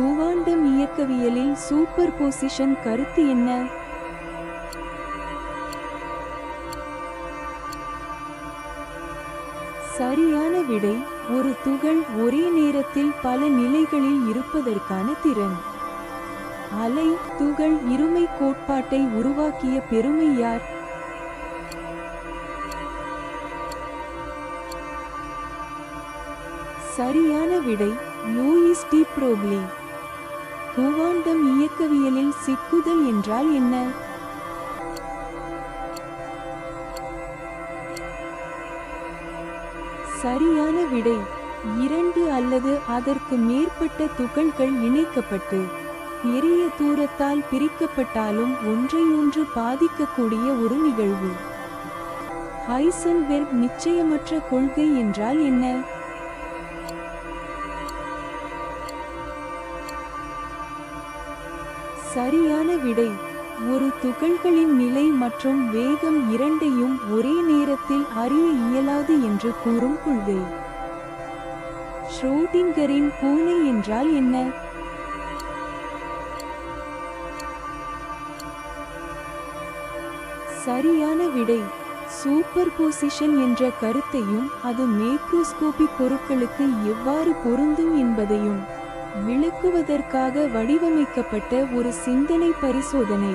Quantum இயக்கவியலில் super position கருத்து என்ன? சரியான விடை ஒரு துகள் ஒரே நேரத்தில் பல நிலைகளில் இருப்பதற்கான திறன். அலை துகள் இருமை கோட்பாட்டை உருவாக்கிய பெருமை யார்? சரியான விடை லூயிஸ் டி ப்ரோக்லி. குவாண்டம் இயக்கவியலில் சிக்குதல் என்றால் என்ன? சரியான விடை. இரண்டு அல்லது அதற்கு மேற்பட்ட துகள்கள் இணைக்கப்பட்டு பெரிய தூரத்தால் பிரிக்கப்பட்டாலும் ஒன்றையொன்று பாதிக்கக்கூடிய ஒரு நிகழ்வு. ஹைசன்பெர்க் நிச்சயமற்ற கொள்கை என்றால் என்ன? சரியான விடை. ஒரு துகள்களின் நிலை மற்றும் வேகம் இரண்டையும் ஒரே நேரத்தில் அறிய இயலாது என்று கூறும் கொள்கை. ஷ்ரோடிங்கரின் பூனை என்றால் என்ன? சரியான விடை. சூப்பர் பொசிஷன் என்ற கருத்தையும் அது மேக்ரோஸ்கோபிக் பொருட்களுக்கு எவ்வாறு பொருந்தும் என்பதையும் விளக்குவதற்காக வடிவமைக்கப்பட்ட ஒரு சிந்தனை பரிசோதனை.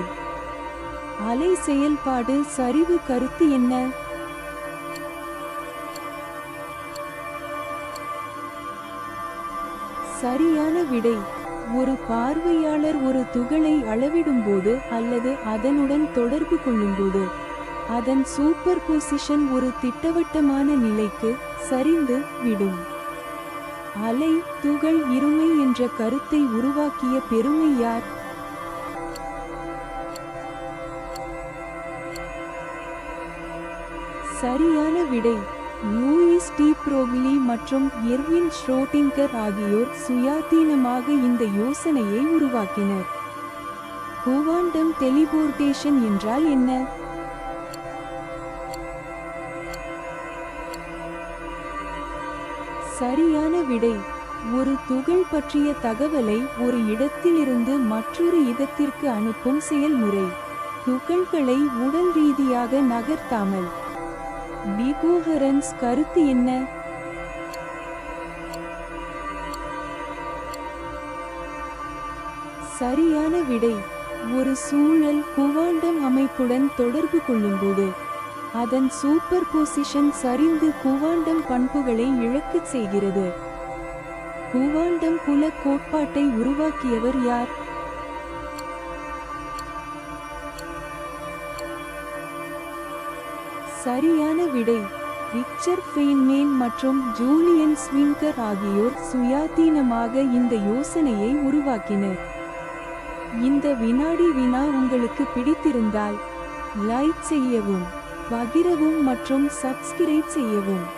அலை செயல்பாடு சரிவு கருத்து என்ன? சரியான விடை. ஒரு பார்வையாளர் ஒரு துகளை அளவிடும்போது அல்லது அதனுடன் தொடர்பு கொள்ளும்போது அதன் சூப்பர் பொசிஷன் ஒரு திட்டவட்டமான நிலைக்கு சரிந்து விடும். அலை துகள் இருமை என்ற கருத்தை உருவாக்கிய பெருமை யார்? சரியான விடை லூயிஸ் டி. ப்ரோக்லி மற்றும் எர்வின் ஷ்ரோட்டிங்கர் ஆகியோர் சுயாதீனமாக இந்த யோசனையை உருவாக்கினர். குவாண்டம் டெலிபோர்டேஷன் என்றால் என்ன? சரியான விடை. ஒரு துகள் பற்றிய தகவலை ஒரு இடத்திலிருந்து மற்றொரு இடத்திற்கு அனுப்பும் செயல்முறை. துகள்களை உடல் ரீதியாக நகர்த்தாமல். டிகோஹரன்ஸ் கருத்து என்ன? சரியான விடை. ஒரு சூழல் குவாண்டம் அமைப்புடன் தொடர்பு கொள்ளும்போது. அதன் சூப்பர் பொசிஷன் சரிந்து குவாண்டம் பண்புகளை இழக்கச் செய்கிறது. குவாண்டம் புல கோட்பாட்டை உருவாக்கியவர் யார்? சரியான விடை ரிச்சர் ஃபெய்ன்மேன் மற்றும் ஜூலியன் ஸ்விங்கர் ஆகியோர் சுயாதீனமாக இந்த யோசனையை உருவாக்கினர். இந்த வினாடி வினா உங்களுக்கு பிடித்திருந்தால் லைக் செய்யவும். பகிரவும் மற்றும் சப்ஸ்கிரைப் செய்யவும்.